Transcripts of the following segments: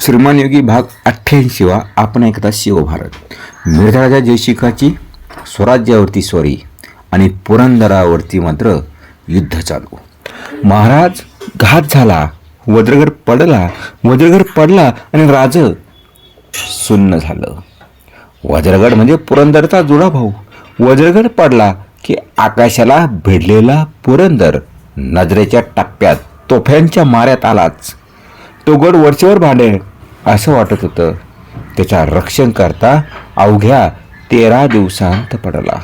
श्रीमान योगी भाग अठ्ठ्याऐंशी वा आपण ऐकता शिवभारत मिर्झाराजा जयशिखाची स्वराज्यावरती स्वारी आणि पुरंदरावरती मात्र युद्ध चालू. महाराज घात झाला वज्रगड पडला वज्रघर पडला आणि राज सुन्न झालं. वज्रगड म्हणजे पुरंदरचा जुळा भाऊ वज्रगड पडला की आकाशाला भिडलेला पुरंदर नजरेच्या टप्प्यात तोफ्यांच्या माऱ्यात आलाच. तो गड वरचेवर भांडेल असं वाटत होतं. त्याच्या रक्षण करता अवघ्या तेरा दिवसांत पडला.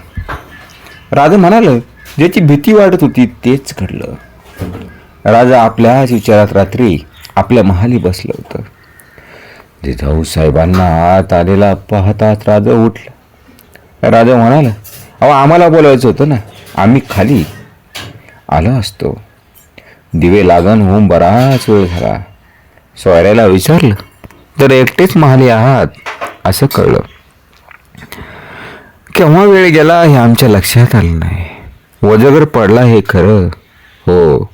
राजा म्हणाल ज्याची भीती वाटत होती तेच घडलं. राजा आपल्याच विचारात रात्री आपल्या महाली बसलं होतं. जिजाऊ साहेबांना आत आलेला पाहताच राजा उठला. राजा म्हणाला अहो आम्हाला बोलायचं होतं ना आम्ही खाली आलो असतो. दिवे लागण होऊन बराच वेळ झाला. सोयऱ्याला विचारलं तर एकटेच महाली आहात? असं कळलं. केव्हा वेळ गेला हे आमच्या लक्षात आलं नाही. वजगर पडला हे खरं. हो.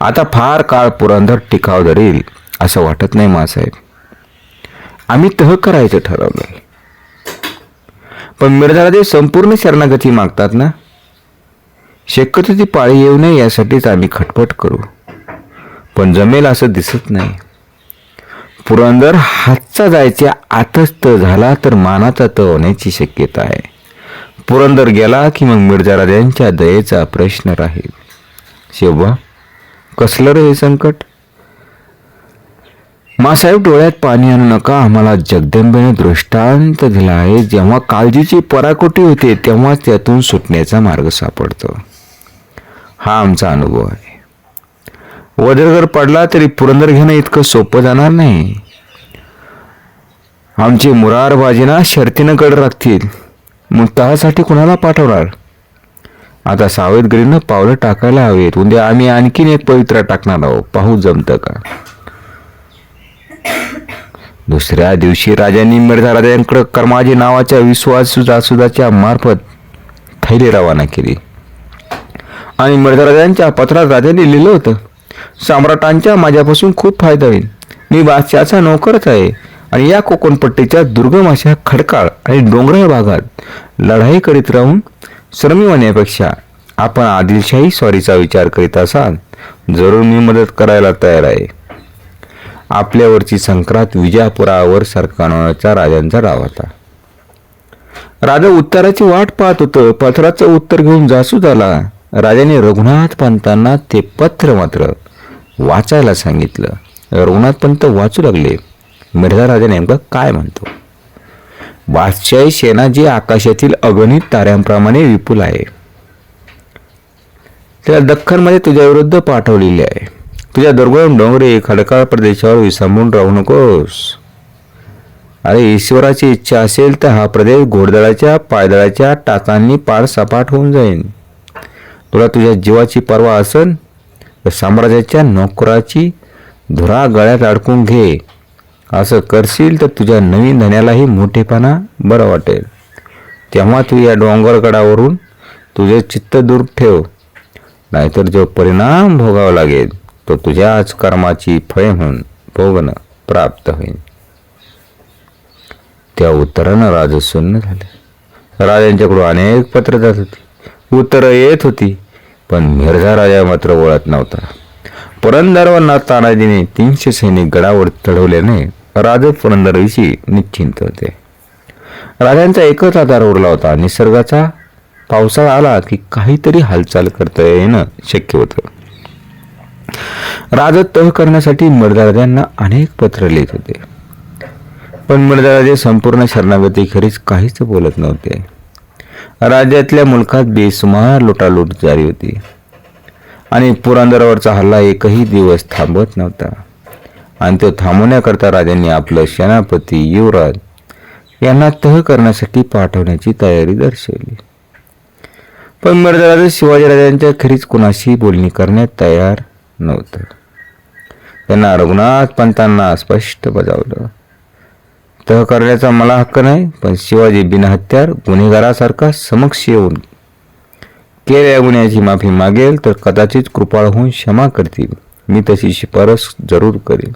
आता फार काळ पुरंदर टिकाव धरील असं वाटत नाही मासाहेब. आम्ही तह करायचं ठरवलं पण मिर्झाराजे संपूर्ण शरणागती मागतात ना? शक्यतो ती पाळी येऊ नये यासाठीच आम्ही खटपट करू. पण जमेल असं दिसत नाही. पुरंदर हातचा जायच्या आतच त झाला तर मानाचा त होण्याची शक्यता आहे. पुरंदर गेला की मग मिर्झाराजांच्या दयेचा प्रश्न राहील. शेवबा कसलं रे हे संकट? मासाहेब डोळ्यात पाणी आणू नका आम्हाला जगदंबेने दृष्टांत दिला आहे. जेव्हा काळजीची पराकोटी होते तेव्हाच त्यातून सुटण्याचा मार्ग सापडतो. हा आमचा अनुभव आहे. वज्रगर पडला तरी पुरंदर घेणं इतकं सोपं जाणार नाही. आमची मुरार बाजीना शर्तीनं कड राखतील. मग तहासाठी कुणाला पाठवणार? आता सावधगिरीनं पावलं टाकायला हवेत. उद्या आम्ही आणखीन एक पवित्रा टाकणार आहोत. पाहू जमतं का? दुसऱ्या दिवशी राजांनी मिर्झा राजांकडे कर्माजी नावाच्या विश्वास सुजासुदाच्या मार्फत थैली रवाना केली. आणि मिर्झा राजांच्या पत्रात राजांनी लिहिलं होतं सम्राटांच्या माझ्यापासून खूप फायदा होईल. मी बादशाचा नोकरच आहे आणि या कोकणपट्टीच्या दुर्गम अशा खडकाळ आणि डोंगराळ भागात लढाई करीत राहून श्रमी होण्यापेक्षा आपण आदिलशाही स्वारीचा विचार करीत असाल जरूर मी मदत करायला तयार आहे. आपल्यावरची संक्रांत विजापुरावर सरकारचा राजांचा डाव होता. राजा उत्तराची वाट पाहत होतं पत्राचं उत्तर घेऊन जासूद आला. राजाने रघुनाथ पंतांना ते पत्र मात्र वाचायला सांगितलं. रघुनाथ पंत वाचू लागले. मिर्झा राजा नेमका काय म्हणतो? बादशाही सेना जी आकाशातील अगणित ताऱ्यांप्रमाणे विपुल आहे. त्याला दख्खनमध्ये तुझ्या विरुद्ध पाठवलेली आहे. तुझ्या दुर्गम डोंगरे खडकाळ प्रदेशावर विसंबून राहू नकोस. अरे ईश्वराची इच्छा असेल तर हा प्रदेश घोडदळाच्या पायदळाच्या टाचांनी पार सपाट होऊन जाईल तुला तुझ्या जीवाची पर्वा असेल तर साम्राज्याच्या नोकराची धुरा गळ्यात अडकून घे. असं करशील तर तुझ्या नवीन धन्यालाही मोठेपणा बरं वाटेल. तेव्हा तू या डोंगरगडावरून तुझे चित्त दूर ठेव. नाहीतर जो परिणाम भोगावा लागेल तो तुझ्याच कर्माची फळे म्हणून भोगणं प्राप्त होईल त्या उत्तरानं राज सुन्न झाले. राजांच्याकडून अनेक पत्र जात होती. उत्तरं येत होती. पण मिर्झा राजा मात्र वळत नव्हता. पुरंदरवर तानाजीने तीनशे सैनिक गडावर चढवल्याने राजे पुरंदरविषयी निश्चिंत होते. राजांचा एकच आधार उरला होता. निसर्गाचा पावसाळा आला की काहीतरी हालचाल करता येणं शक्य होतं. राज तह करण्यासाठी मिर्झाराजांना अनेक पत्र लिहित होते. पण मिर्झाराजे संपूर्ण शरणागती खरीच काहीच बोलत नव्हते. राज्यातल्या मुलखात बेसुमार लुटालूट जारी होती. आणि पुरंदरावरचा हल्ला एकही दिवस थांबत नव्हता. आणि तो थांबवण्याकरता राजांनी आपलं सेनापती युवराज यांना तह करण्यासाठी पाठवण्याची तयारी दर्शवली. पण मिर्झाराजे शिवाजीराजांच्या खरीच कुणाशी बोलणी करण्यात तयार नव्हतं. त्यांना रघुनाथ पंतांना स्पष्ट बजावलं. तह करण्याचा मला हक्क नाही पण शिवाजी बिनहत्यार गुन्हेगारासारखा समक्ष येऊन केलेल्या गुन्ह्याची माफी मागेल तर कदाचित कृपाळ होऊन क्षमा करतील. मी तशी शिफारस जरूर करेन.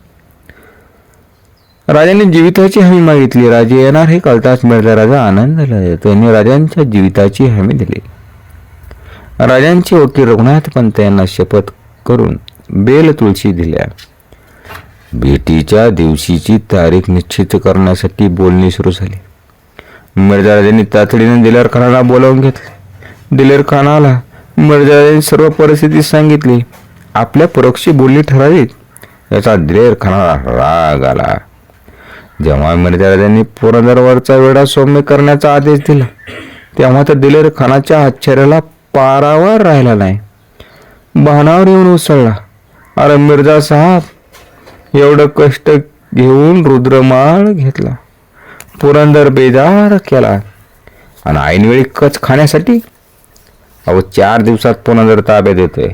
राजाने जीविताची हमी मागितली. राजे येणार हे कळताच मिळाला. राजा आनंद झाला. त्यांनी राजांच्या जीविताची हमी दिली. राजांचे वकील रघुनाथ पंत यांना शपथ करून बेल तुळशी दिल्या. भेटीच्या दिवशीची तारीख निश्चित करण्यासाठी बोलणी सुरू झाली. मिर्जाराजांनी तातडीने दिलेर खानाला बोलावून घेतले. दिलेर खानाला मिर्झा सर्व परिस्थिती सांगितली. आपल्या परोक्षी बोलणी ठरावीत. याचा दिलेर खानाला राग आला. जेव्हा मिर्जाराजांनी पुरंदरवरचा वेढा सौम्य करण्याचा आदेश दिला तेव्हा तर दिलेर खानाच्या आश्चर्याला पारावर राहिला नाही. बहानावर येऊन उसळला. अरे मिर्झा साहेब एवढं कष्ट घेऊन रुद्रमाळ घेतला. पुरंदर बेजार केला. आणि ऐनवेळी कच खाण्यासाठी? अहो चार दिवसात पुरंदर ताब्यात येतोय.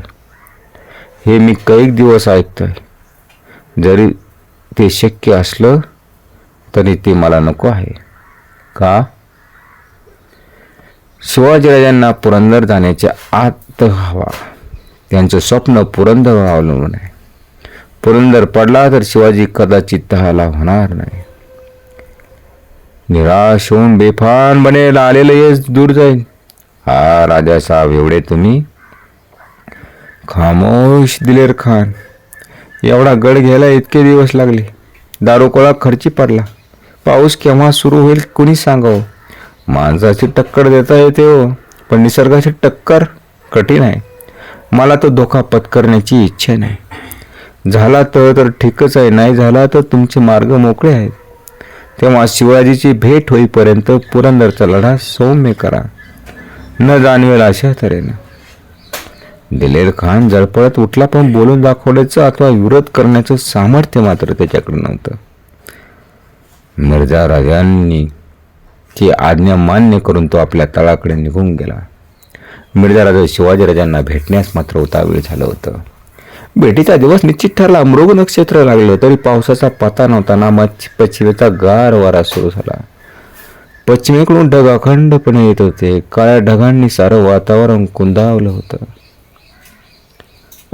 हे मी कैक दिवस ऐकतोय. जरी ते शक्य असलं तरी ते मला नको आहे. का? शिवाजीराजांना पुरंदर जाण्याच्या आत हवा. त्यांचं स्वप्न पुरंदर अवलंबून आहे. पुरंदर पडला तर शिवाजी कदाचित तहाला होणार नाही. निराश होऊन बेफान बनेल आलेलं यश दूर जाईल हा राजा साहेब एवढे तुम्ही? खामोश दिलेर खान एवढा गड घ्यायला इतके दिवस लागले. दारोकोळा खर्ची पडला. पाऊस केव्हा सुरू होईल कुणी सांगावं? माणसाची टक्कर देता येते हो पण निसर्गाची टक्कर कठीण आहे. मला तो धोका पत्करण्याची इच्छा नाही. झाला तर तर ठीकच आहे नाही झाला तर तुमचे मार्ग मोकळे आहेत. तेव्हा शिवाजीची भेट होईपर्यंत पुरंदरचा लढा सौम्य करा. न जाणवेल अशा तऱ्हेनं. दिलेर खान जळपळत उठला पण बोलून दाखवण्याचं अथवा विरोध करण्याचं सामर्थ्य मात्र त्याच्याकडे नव्हतं. मिर्झा राजांनी ती आज्ञा मान्य करून तो आपल्या तळाकडे निघून गेला. मिर्झा राजा शिवाजीराजांना भेटण्यास मात्र उतावीळ झालं होतं. भेटीचा दिवस निश्चित ठरला. मृग नक्षत्र लागलं तरी पावसाचा पता नव्हता. ना पश्चिमेचा गार वारा सुरू झाला. पश्चिमेकडून ढग अखंडपणे येत होते. काळ्या ढगांनी सारं वातावरण कुंदावलं होतं.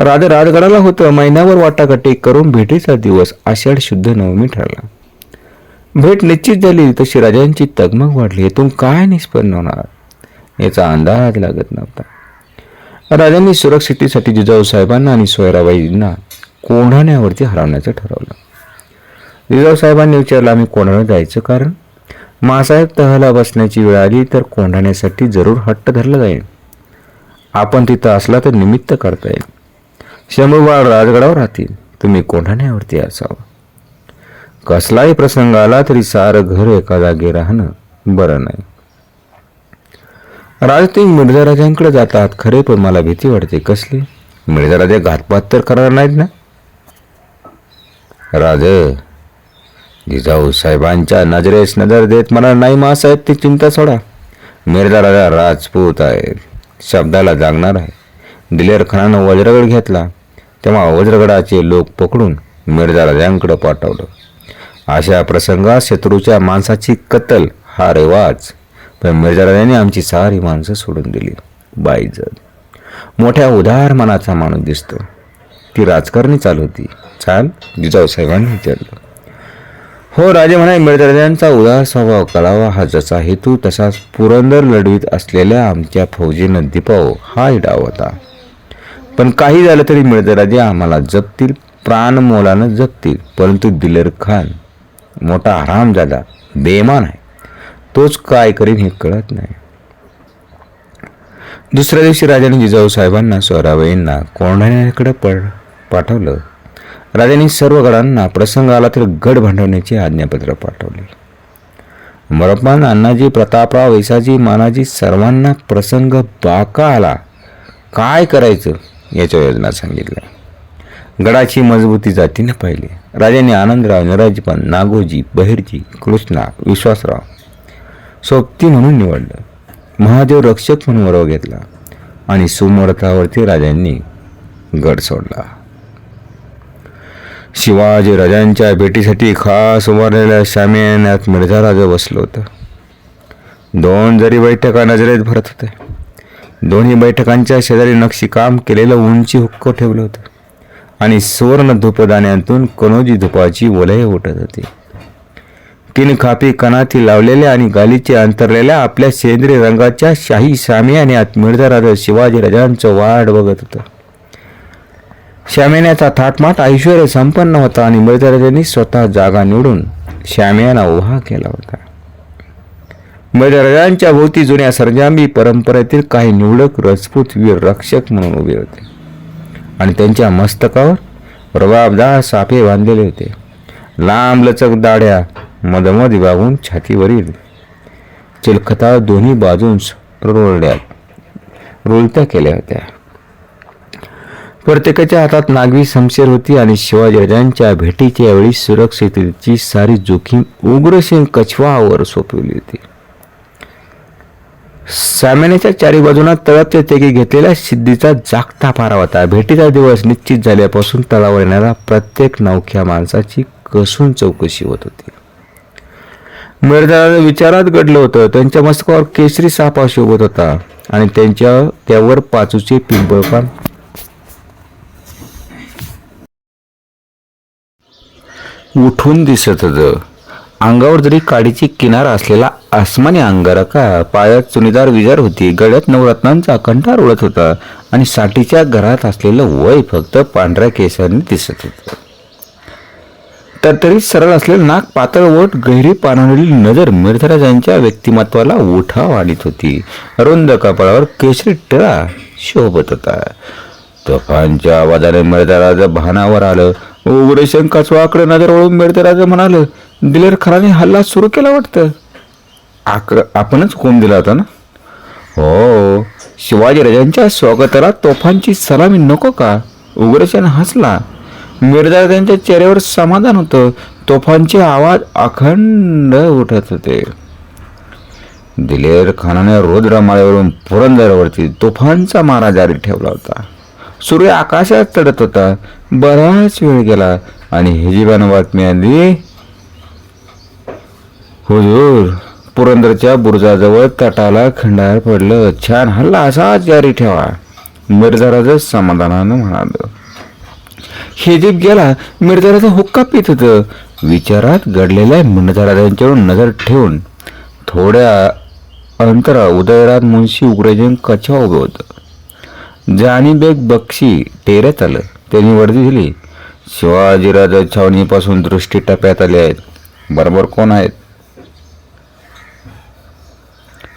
राजा राजगडाला होतं. महिन्यावर वाटाघाटी करून भेटीचा दिवस आषाढ शुद्ध नवमी ठरला. भेट निश्चित झाली. तशी राजांची तगमग वाढली. यातून काय निष्पन्न होणार? याचा अंदाज लागत नव्हता. राजांनी सुरक्षितेसाठी जिजाऊ साहेबांना आणि सोयराबाईंना कोंढाण्यावरती हरवण्याचं ठरवलं. जिजाऊ साहेबांनी विचारलं आम्ही कोंढाण्यात जायचं कारण? मासाहेब तहाला बसण्याची वेळ आली तर कोंढाण्यासाठी जरूर हट्ट धरलं जाईल. आपण तिथं असला तर निमित्त करता येईल. शंभूबाळ राजगडावर राहतील. तुम्ही कोंढाण्यावरती असावं. कसलाही प्रसंग आला तरी सारं घर एका जागी राहणं बरं नाही. राजतिंग मिर्झा राजांकडे जातात. खरे पण मला भीती वाटते. कसली? मिर्झा राजा घातपात तर करणार नाहीत ना? राज जिजाऊ साहेबांच्या नजरेस नजर देत मला नाही मासाहेब ती चिंता सोडा. मिर्झा राजा राजपूत आहे शब्दाला जागणार आहे. दिलेर खानानं वज्रगड घेतला. तेव्हा वज्रगडाचे लोक पकडून मिर्झा राजांकडे पाठवलं. अशा प्रसंगात शत्रूच्या माणसाची कत्तल हा रिवाज पण आमची सारी माणसं सोडून दिली. बाईजत मोठ्या उदार मनाचा माणूस दिसतो. ती राजकारणी चालू होती. चाल? जिजाऊ साहेबांनी विचारलं. हो राजे म्हणा मिर्झा उदार स्वभाव कळावा हा जसा हेतू तसाच पुरंदर लढवीत असलेल्या आमच्या फौजीनं दिपाव हा डाव होता. पण काही झालं तरी मिर्झा आम्हाला जपतील प्राणमोलानं जपतील परंतु दिलेर खान मोठा आराम झाला बेमान आहे. तोच काय करीन हे कळत नाही. दुसऱ्या दिवशी राजाने जिजाऊ साहेबांना सोराबाईंना कोंढाण्याकडे पड पाठवलं. राजांनी सर्व गडांना प्रसंग आला तर गड भांडवण्याचे आज्ञापत्र पाठवले. मरपान अण्णाजी प्रतापराव वैसाजी मानाजी सर्वांना प्रसंग बाका आला. काय करायचं याच्या योजना सांगितल्या. गडाची मजबूती जातीने पाहिली. राजांनी आनंदराव निराजपण नागोजी बहिरजी कृष्णा विश्वासराव सोबती म्हणून निवडलं. महादेव रक्षक म्हणून वरव घेतला आणि सुमर्थावरती राजांनी गड सोडला. शिवाजी राजांच्या भेटीसाठी खास उभारलेल्या शामियान्यात मिर्झा राजा बसलो होतं. दोन जरी बैठका नजरेत भरत होत्या दोन्ही बैठकांच्या शेजारी नक्षीकाम केलेलं उंची हुक्क ठेवलं होतं. आणि सुवर्ण धूपदाण्यांतून कनोजी धुपाची वलय उठत होती. तीन खापी कणाती लावलेल्या आणि गालीचे अंतरलेल्या आपल्या सेंद्रिय रंगाच्या शाही शामियान्यात मिर्झा राजा शिवाजी राजांचं वाढ बघत होतं. शामियान्याचा थाटमाट ऐश्वर संपन्न होता आणि मिर्झा स्वतः जागा निवडून शामियाना उभा केला होता. मिर्झा भोवती जुन्या सरजांबी परंपरेतील काही निवडक रजपूत वीर रक्षक म्हणून उभे होते. आणि त्यांच्या मस्तकावर रबाबदार सापे बांधलेले होते. लांब लचक दाढ्या मधमध वाहून छातीवरील चिलखता दोन्ही बाजूंस रोळल्या रोलत्या केल्या होत्या. प्रत्येकाच्या हातात नागवी समशेर होती आणि शिवाजीराजांच्या भेटीच्या वेळी सुरक्षिततेची सारी जोखीम उग्रसेन कछवावर सोपवली होती. सामान्याच्या चारी बाजूंना तळपच्या तेगी घेतलेल्या सिद्धीचा जागता पारा होता. भेटीचा दिवस निश्चित झाल्यापासून तळावर येणाऱ्या प्रत्येक नौख्या माणसाची कसून चौकशी होत होती. मिर्झा विचारात घडलं होतं. त्यांच्या मस्तकावर केसरी सापा शोभत होता. आणि त्यांच्या त्यावर पाचूचे पिंपळपान उठून दिसत होतं. अंगावर जरी काडीची किनार असलेला आसमानी अंगारका पायात चुनीदार विजार होती. गळ्यात नवरत्नांचा कंठार उडत होता. आणि साठीच्या घरात असलेलं वय फक्त पांढऱ्या केसांनी दिसत होतं. तरतरीत सरळ असलेलं नाक पातळ ओठ गहिरी पानावरील नजर मिर्धराजांच्या व्यक्तिमत्वाला ओठा वाढीत होती. रुंद कपाळावर केशरी टिळा शोभत होता. तोफांच्या आवाजाने मिर्धराज भानावर आलं. उघडे शंकाचवाकडे नजर वळून मिर्धराज म्हणाल दिलेर खराने हल्ला सुरू केला वाटतं? आक आपणच कोण दिला होता ना? हो शिवाजीराजांच्या स्वागताला तोफांची सलामी नको का? उग्रसेन हसला. मिर्झा त्यांच्या चेहऱ्यावर समाधान होतं. तोफांचे आवाज अखंड उठत होते. दिलेर खानाने रुद्रमाळ्यावरून पुरंदरवरती तोफांचा मारा जारी ठेवला होता. सूर्य आकाशात चढत होता. बराच वेळ गेला आणि हिजिबानं बातमी आली हुजूर पुरंदरच्या बुरुजाजवळ तटाला खंडार पडलं. छान हल्ला असाच जारी ठेवा मिर्झाराज समाधानानं म्हणाल. हे जे गेला मिरदाराचा हुक्का पित होतं. विचारात घडलेल्या मिर्झाराजांच्यावर नजर ठेवून थोड्या अंतरा उदयराज मुंशी उग्रजन कछा उभं होतं. जाणीबेग बक्षी टेऱ्यात आलं. त्यांनी वर्दी दिली. शिवाजीराजा छावणीपासून दृष्टी टप्प्यात आले आहेत. बरोबर कोण आहेत?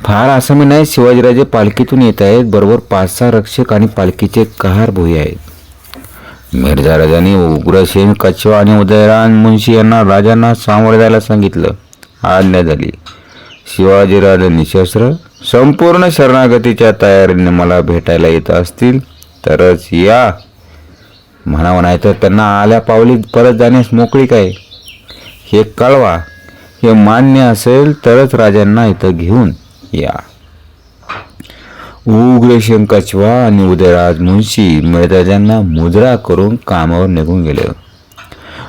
फार असं मी नाही शिवाजीराजे पालखीतून येत आहेत. बरोबर पाच सहा रक्षक आणि पालखीचे कहार भोई आहेत. मिर्झा राजांनी उग्रसेन कच्छवा आणि उदयराम मुंशी यांना राजांना सामोरे जायला सांगितलं. आज्ञा झाली. शिवाजीराजांनी शस्त्र संपूर्ण शरणागतीच्या तयारीने मला भेटायला येत असतील तरच या. म्हणावं नाही तर त्यांना आल्या पावली परत जाण्यास मोकळी काय? हे कळवा. हे मान्य असेल तरच राजांना इथं घेऊन या. उग्रशेन कछवा आणि उदयराज मुंशी मृतराजांना मुजरा करून कामावर निघून गेले.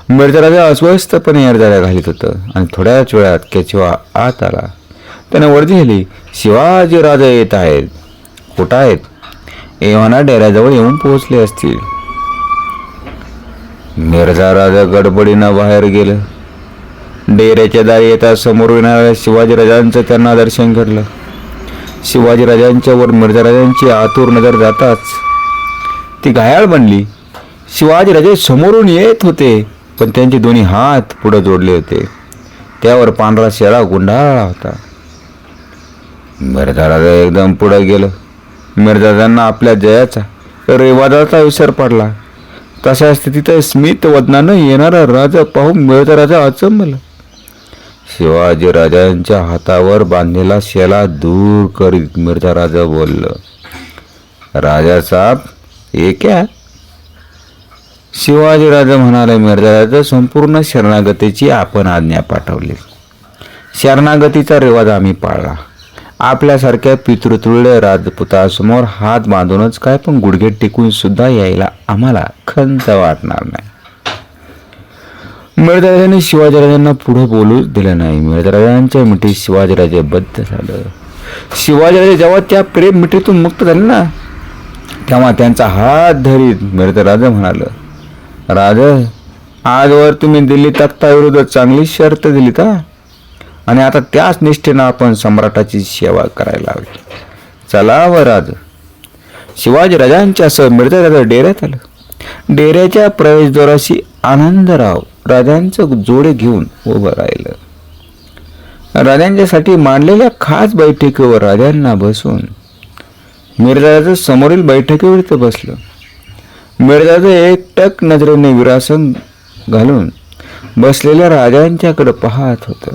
मृतराजा अस्वस्थपणे अर्जाला घालीत होतं आणि थोड्याच वेळात केचवा आत आला. त्याने वर्दी झाली शिवाजी राजा येत आहेत. कुठं आहेत? एव्हाना डेऱ्याजवळ येऊन पोहोचले असतील. मिर्झा राजा गडबडीनं बाहेर गेलं. डेऱ्याच्या दारी येता समोर येणाऱ्या शिवाजी राजांचं त्यांना दर्शन घडलं. शिवाजीराजांच्यावर मिर्जाराजांची आतुर नजर जाताच ती घायाळ बनली. शिवाजीराजे समोरून येत होते पण त्यांचे दोन्ही हात पुढे जोडले होते. त्यावर पांढरा शेळा गुंडाळला होता. मिर्जाराजा एकदम पुढं गेलं. मिर्जाराजांना आपल्या जयाचा रेवादाचा विसर पडला. तशा स्थितीत स्मित वदनानं येणारा राजा पाहून मिळता राजा अचंबला. शिवाजी राजांच्या हातावर बांधलेला शेला दूर करीत मिर्झा राजा बोललं राजा साहेब हे क्या? शिवाजी राजा म्हणाले मिर्झा राजा संपूर्ण शरणागतीची आपण आज्ञा पाठवली. शरणागतीचा रिवाज आम्ही पाळला. आपल्यासारख्या पितृतुल्य राजपुतासमोर हात बांधूनच काय पण गुडघे टिकून सुद्धा यायला आम्हाला खंत वाटणार नाही. मिळदराजांनी शिवाजीराजांना पुढे बोलूच दिलं नाही. मिळदराजांच्या मिठीत शिवाजीराजे बद्ध झालं. शिवाजीराजे जेव्हा त्या प्रेम मिठीतून मुक्त झाले ना तेव्हा त्यांचा हात धरीत मिळदराजा म्हणाल राज आजवर तुम्ही दिल्ली तख्ताविरुद्ध चांगली शर्त दिली का? आणि आता त्याच निष्ठेनं आपण सम्राटाची सेवा करायला हवी. चला व राज. शिवाजीराजांच्या सह मिळतराजा डेऱ्यात आलं. डेऱ्याच्या प्रवेशद्वाराशी आनंदराव राजांचं जोडे घेऊन उभं राहिलं. राजांच्यासाठी मांडलेल्या खास बैठकीवर राजांना बसून मिरजाचं समोरील बैठकीवर ते बसलं. मिर्झाचं एकटक नजरेने विरासन घालून बसलेल्या राजांच्याकडे पाहत होतं.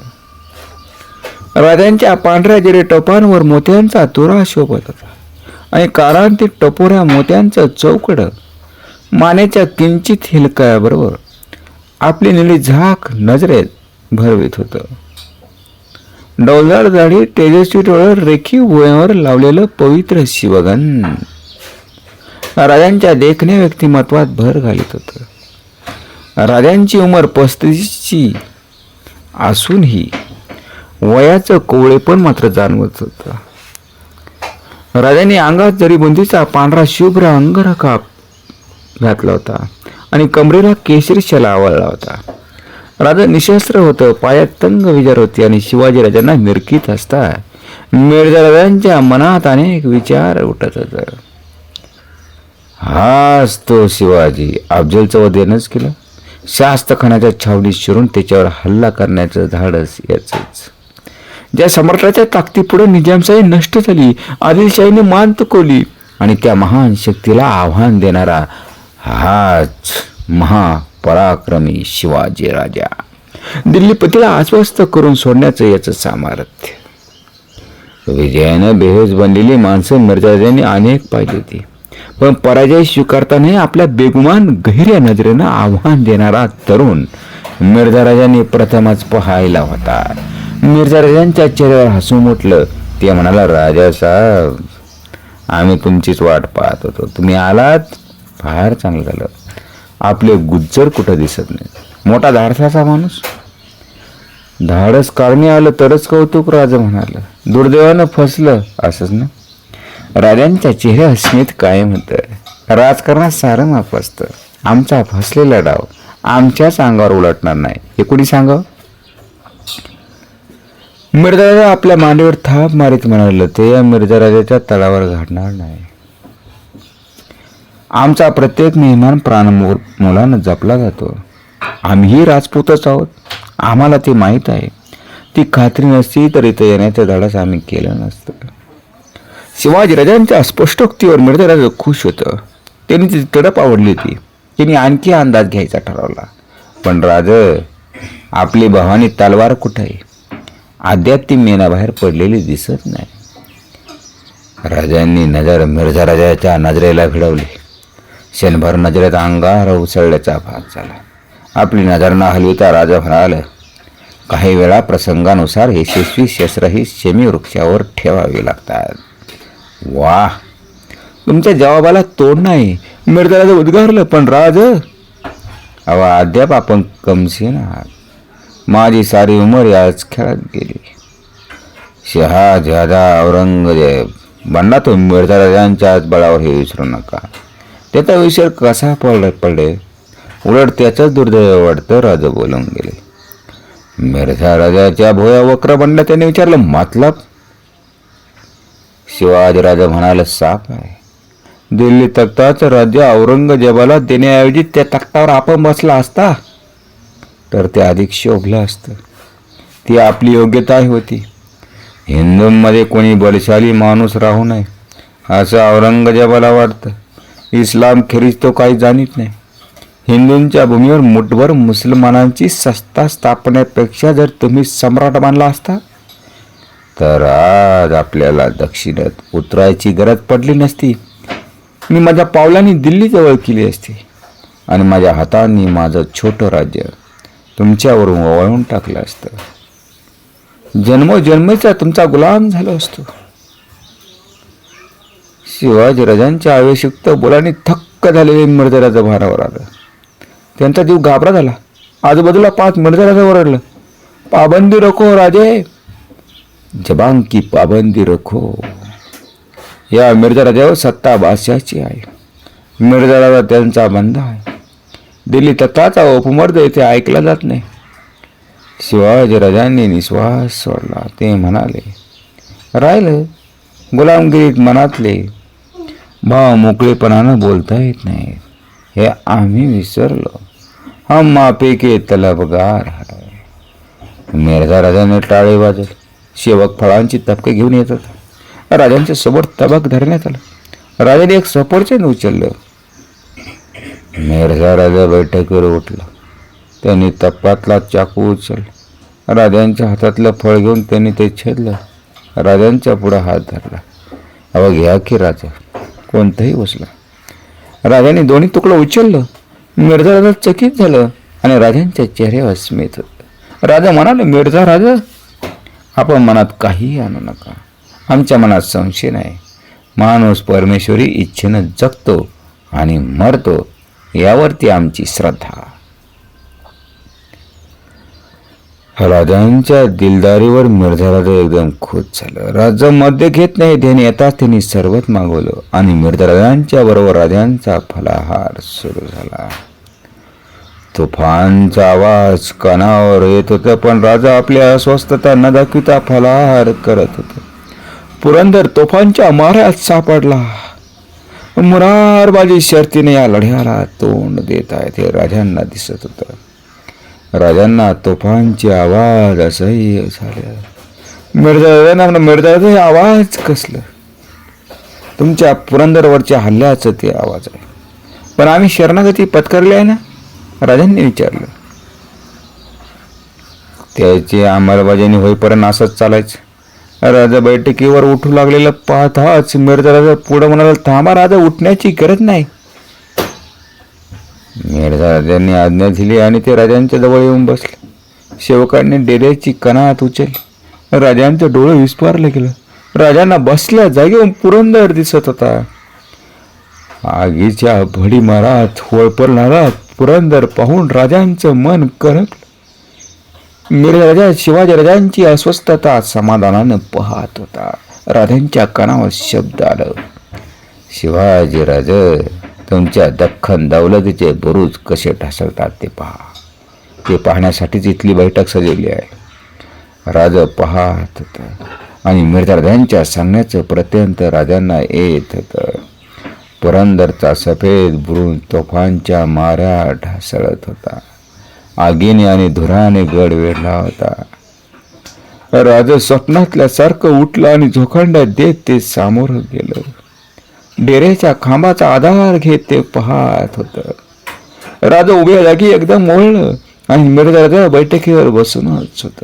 राजांच्या पांढऱ्या जिरे टपांवर मोत्यांचा तुरा शोभत होता आणि कानांतील टपोऱ्या मोत्यांचं चौकडं मानेच्या किंचित हिलकायाबरोबर आपली निळी झाक नजरेत भरवीत होतं. डौलदार दाढी तेजस्वी डोळ्यावर रेखीव भुयांवर लावलेलं पवित्र शिवगन राजांच्या देखण्या व्यक्तिमत्वात भर घालत होतं. राजांची उमर पस्तीसची असूनही वयाचं कोवळेपण मात्र जाणवत होतं. राजांनी अंगात जरीबुंदीचा पांढरा शुभ्र अंगरखा घातला होता. आणि कमरेला केशरी शला आवळला होता. राजा निशस्त्र होतं पायात तंग विचार होती आणि शिवाजी राजांना मिरकीत असता मिर्झा राजांच्या मनात अनेक विचार उठत होत. हाच तो शिवाजी अफजलचं वदेनच केलं. शास्तखानाच्या छावणीत शिरून त्याच्यावर हल्ला करण्याचं धाडस याचंच. ज्या सम्राटाच्या ताकदीपुढे निजामशाही नष्ट झाली आदिलशाहीने मान तुकवली आणि त्या महान शक्तीला आव्हान देणारा हाच महापराक्रमी शिवाजी राजा. दिल्लीपतीला अस्वस्थ करून सोडण्याचं याचं सामर्थ्य. विजयानं बेहोश बनलेली माणसं मिर्जाजांनी अनेक पाहिली होती. पण पराजय स्वीकारताना आपल्या बेगुमान गहिऱ्या नजरेनं आव्हान देणारा तरुण मिर्झा राजांनी प्रथमच पाहायला होता. मिर्झा राजांच्या चेहऱ्यावर हसून उठलं. ते म्हणाला राजा साहेब आम्ही तुमचीच वाट पाहत होतो. तुम्ही आलात फार चांगलं झालं. आपले गुज्जर कुठं दिसत नाही मोठा धाडसाचा माणूस. धाडस कारणी आलं तरच कौतुक राजा म्हणाल. दुर्दैवानं फसलं असंच ना? राजांच्या चेहऱ्या स्मित कायम होतं. राजकारणात सारं माफ असतं. आमचा फसलेला डाव आमच्याच अंगावर उलटणार नाही. हे कुणी सांगावं? राजा आपल्या मांडीवर थाप मारीत म्हणालं ते या मिर्झा राजाच्या तळावर घडणार नाही. आमचा प्रत्येक मेहमान प्राण मुलानं जपला जातो. आम्हीही राजपूतच आहोत. आम्हाला ते माहीत आहे. ती खात्री नसती तर इथं येण्याचं धाडस आम्ही केलं नसतं. शिवाजी राजांच्या स्पष्टोक्तीवर मिर्झा राजा खुश होतं. त्यांनी ती तडप आवडली होती. त्यांनी आणखी अंदाज घ्यायचा ठरवला. पण राज आपली भवानी तलवार कुठं आहे? अद्याप ती मेनाबाहेर पडलेली दिसत नाही. राजांनी नजर मिर्झा राजाच्या नजरेला भिडवली. क्षणभर नजरेत अंगार उसळल्याचा भाग झाला. आपली नजर न हलविता राजा म्हणाल काही वेळा प्रसंगानुसार यशस्वी शस्त्रही शमी वृक्षावर ठेवावी लागतात. वा तुमच्या जवाबाला तोड नाही. मिर्झाला उद्गारलं पण राज. अवा अद्याप आपण कमसीन आहात. माझी सारी उमर याच खेळात गेली. शहाजादा औरंगजेब बंडा तो मिर्झा राजांच्याच बळावर हे विसरू नका. त्याचा विषय कसा पडला पडले उलट त्याचंच दुर्दैव वाटतं राजा बोलून गेले. मिर्झा राजाच्या भोया वक्र बनला त्याने विचारलं मतलब? शिवाजीराजा म्हणाला साप आहे. दिल्ली तख्ताचं राज्य औरंगजेबाला देण्याऐवजी त्या तख्तावर आपण बसला असता तर ते अधिक शोभलं असतं. ती आपली योग्यताही होती. हिंदूंमध्ये कोणी बलशाली माणूस राहू नये असं औरंगजेबाला वाटतं. इस्लाम खेरीज तो काही जाणीत नाही. हिंदूंच्या भूमीवर मुठभर मुसलमानांची सत्ता स्थापनेपेक्षा जर तुम्ही सम्राट मानला असता तर आज आपल्याला दक्षिणेत उतरायची गरज पडली नसती. मी माझ्या पावलांनी दिल्लीजवळ केली असती आणि माझ्या हातांनी माझं छोटं राज्य तुमच्यावरून वळवून टाकलं असतं. जन्मोजन्मेचा तुमचा गुलाम झालो असतो. शिवाजी राजांच्या आवेशयुक्त बोलाने थक्क झालेले मिर्झराचं भारावर आलं. त्यांचा जीव घाबरा झाला. आजूबाजूला पाच मिर्झराचं ओरडलं. पाबंदी रखो राजे. जबांग की पाबंदी रखो. या मिर्झा राजावर सत्ता बादशाची आहे. मिर्झा राजा त्यांचा बंध आहे. दिल्ली तत्ताचा उपमर्द येथे ऐकला जात नाही. शिवाजीराजांनी निश्वास सोडला. ते म्हणाले राहिलं. गुलामगिरीत मनातले भाव मोकळेपणानं बोलता येत नाही. हे आम्ही विसरलो. हम मापे के तलबगार हाय. मिर्झा राजाने टाळे वाजत शेवक फळांची तपके घेऊन येतात राजांच्या समोर तबक धरण्यात आलं. राजाने एक सफरचंद उचललं. मिर्झा राजा बैठकीवर उठला. त्यांनी तप्पातला चाकू उचलला. राजांच्या हातातलं फळ घेऊन त्यांनी ते छेदलं. राजांच्या पुढं हात धरला. अव घ्या की राजा. कोणतंही बसला राजाने दोन्ही तुकडं उचललं. मिर्झा राजा चकित झालं आणि राजांच्या चेहऱ्यावर स्मित होतं. राजा म्हणाले मिर्झा राजा आपण मनात काहीही आणू नका. आमच्या मनात संशय नाही. माणूस परमेश्वरी इच्छेनं जगतो आणि मरतो यावरती आमची श्रद्धा. राजांच्या दिलदारीवर मिर्झा राजा एकदम खुश झालं. राजा मध्य घेत नाही त्याने येताच त्यांनी सर्वत मागवलं आणि मिर्झा राजांच्या बरोबर राजांचा फलाहार सुरू झाला. तुफानचा आवाज कानावर येत होता पण राजा आपल्या अस्वस्थता न दाखविता फलाहार करत होता. पुरंदर तोफांच्या माऱ्यात सापडला. मुरारबाजी शर्तीने या लढ्याला तोंड देत आहे ते राजांना दिसत होतं. राजांना तोफांचे आवाज असह्य झाले मिर्झा मिर्झा हे आवाज कसलं? तुमच्या पुरंदरवरच्या हल्ल्याचं ते आवाज आहे. पण आम्ही शरणागती पत्करली आहे ना? राजांनी विचारलं. त्याची अंमलबजावणी होईपर्यंत असंच चालायचं. राजा बैठकीवर उठू लागलेलं पाहताच मिर्झा राजा पुढं म्हणाला थांबा राजा उठण्याची गरज नाही. राजांनी आज्ञा दिली आणि ते राजांच्या जवळ येऊन बसले. सेवकांनी डेऱ्याची कणात उचल राजांचं डोळं विस्पारलं गेलं. राजांना बसल्या जागेवर पुरंदर दिसत होता. आगीच्या भडीमारात होळपरणारा पुरंदर पाहून राजांचं मन करकलं मिरराजा शिवाजी राजांची अस्वस्थता समाधानानं पाहत होता. राजांच्या कानावर शब्द आलं. शिवाजी राजा तुमच्या दख्खन दौलतीचे बुरुज कसे ढासळतात ते पहा. ते पाहण्यासाठीच इथली बैठक सजवली आहे. राज पाहत होतं आणि मिर्झा सांगण्याचं प्रत्यंत राजांना येत होतं. पुरंदरचा सफेद बुरुज तोफांच्या माऱ्या ढासळत होता. आगीने आणि धुराने गड वेढला होता. राज स्वप्नातल्यासारखं उठलं आणि झोखंड देत ते सामोरं गेलं. डेरेच्या खांबाचा आधार घेत ते पाहत होत. राजा उभ्या जागी एकदम ओळलं आणि मिर्झा राजा बैठकीवर बसूनच होत.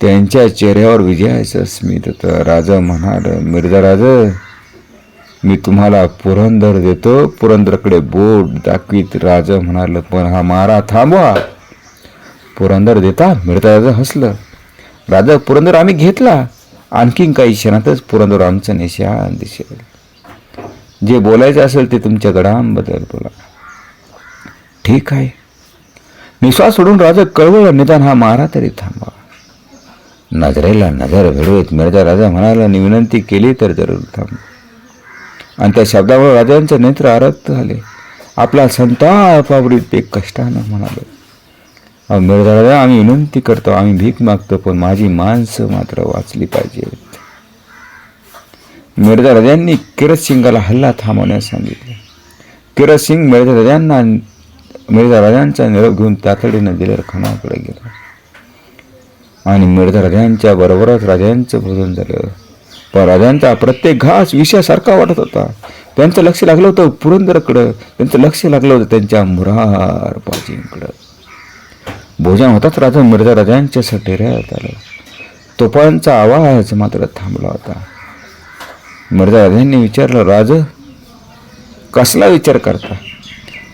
त्यांच्या चेहऱ्यावर विजयाचं स्मित होतं. राजा म्हणाल मिर्झा राज मी तुम्हाला पुरंदर देतो. पुरंदरकडे बोट दाखवीत. राजा म्हणाल पण हा मारा थांबवा. पुरंदर देता? मिर्झा राजा हसलं. राजा पुरंदर आम्ही घेतला. आणखीन काही क्षणातच पुरंदर आमचं निशान दिसेल. जे बोलायचं असेल ते तुमच्या गडांबद्दल बोला. ठीक आहे. निश्वास सोडून राजा कळवळ निदान हा मारा तरी थांबा. नजरेला नजर भिडवीत मिर्झा राजा म्हणाला आणि विनंती केली तर जरूर थांब. आणि त्या शब्दावर राजांचे नेत्र आरक्त झाले. आपला संताप आवडीत ते कष्टानं म्हणाले. मिरजा राजा आम्ही विनंती करतो आम्ही भीक मागतो पण माझी माणसं मात्र वाचली पाहिजे मिर्झा राजांनी किरत सिंगाला हल्ला थांबवण्यास सांगितले. किरत सिंग मिर्झा राजांना मिर्झा राजांचा निरोप घेऊन तातडीनं दिलेर खानाकडे गेला. आणि मिर्झा राजांच्या बरोबरच राजांचं भोजन झालं. पण राजांचा प्रत्येक घास विषयासारखा वाटत होता. त्यांचं लक्ष लागलं होतं पुरंदरकडं. त्यांचं लक्ष लागलं होतं त्यांच्या मुरार पाजींकडं भोजन होताच राजा मिर्झा राजांच्या सटेऱ्यात आलं. तोफांचा आवाज मात्र थांबला होता. मिर्झा राजांनी विचारलं राज कसला विचार करता?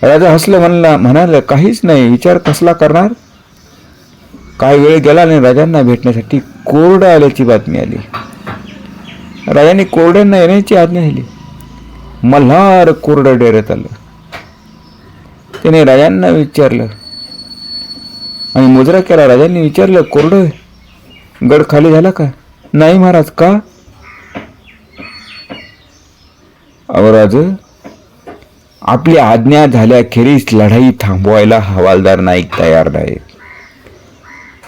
राजा हसलं म्हणला म्हणाले काहीच नाही विचार कसला करणार? काही वेळ गेला आणि राजांना भेटण्यासाठी कोरडा आल्याची बातमी आली. राजांनी कोरड्यांना येण्याची आज्ञा दिली. मल्हार कोरडं डेऱ्यात आलं. त्याने राजांना विचारलं आणि मुजरा केला. राजांनी विचारलं कोरडं गड खाली झाला का? नाही महाराज का? अवराज आपली आज्ञा झाल्याखेरीज लढाई थांबवायला हवालदार नाईक तयार नाहीत.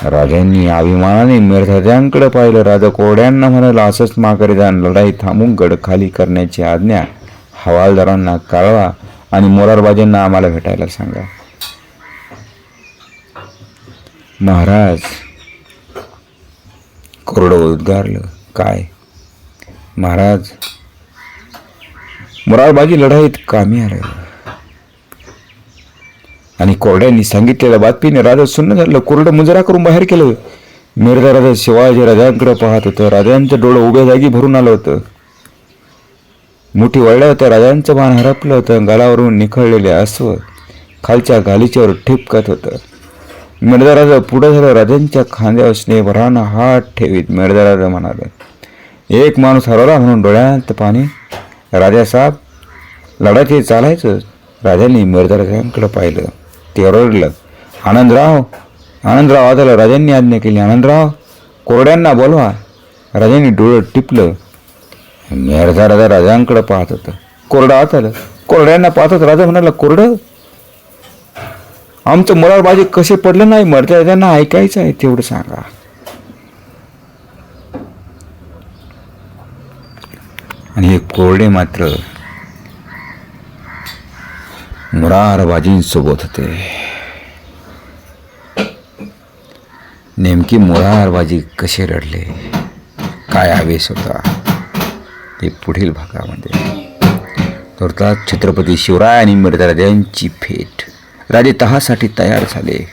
राजांनी अभिमानाने मिर्झाजांकडे पाहिलं. राजा कोड्यांना म्हणाला असंच माघारी जाण लढाई थांबून गड खाली करण्याची आज्ञा हवालदारांना कळवा आणि मोरारबाजींना आम्हाला भेटायला सांगा. महाराज कोरडं उद्गारलं. काय? महाराज मुरारबाजी लढाईत कामी आलं. आणि कोरड्यांनी सांगितलेल्या बातमीने राजा सुन्न झालं. कोरडं मुजरा करून बाहेर केलं. मिर्झा राजा शिवाजी राजांकडे पाहत होतं. राजांचं डोळं उभ्या जागी भरून आलं होतं. मुठी वळल्या होत्या. राजांचं मान हरपलं होतं. गालावरून निखळलेले अस्व खालच्या गालीच्यावर ठिपकत होतं. मिर्झा राजा पुढं झालं. राजांच्या खांद्यावर स्नेहभरानं हात ठेवीत. मिर्झा राजा म्हणाले एक माणूस हरवला म्हणून डोळ्यात पाणी राजासाहेब लढायचे चालायचं. राजांनी मिर्झा पाहिलं. ते ओरडलं आनंदराव आनंदराव आताला राजांनी आज्ञा केली. आनंदराव कोरड्यांना बोलवा. राजांनी डोळं टिपलं. मेरझा राजा राजांकडे पाहत होतं. कोरडं आत आलं कोरड्यांना पाहत राजा म्हणाला कोरडं? आमचं मुलाबाजी कसे पडलं नाही? मर्त्या राजांना ऐकायचं आहे तेवढं सांगा. आणि हे कोरडे मात्र मुरारबाजींसोबत होते नेमकी मुरारबाजी कसे रडले? काय आवेश होता? ते पुढील भागामध्ये. थोडक्यात छत्रपती शिवराय आणि मिर्झाराजांची भेट. राजे तहासाठी तयार झाले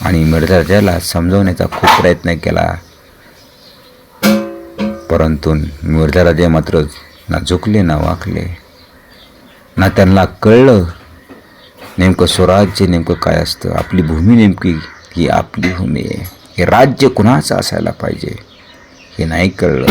आणि मिर्झाराजाला समजवण्याचा खूप प्रयत्न केला. परंतु मिर्झाराजे मात्र ना झुकले ना वाकले. ना त्यांना कळलं नेमकं स्वराज्य नेमकं काय असतं आपली भूमी नेमकी ही आपली भूमी आहे. हे राज्य कुणाचं असायला पाहिजे हे नाही कळलं.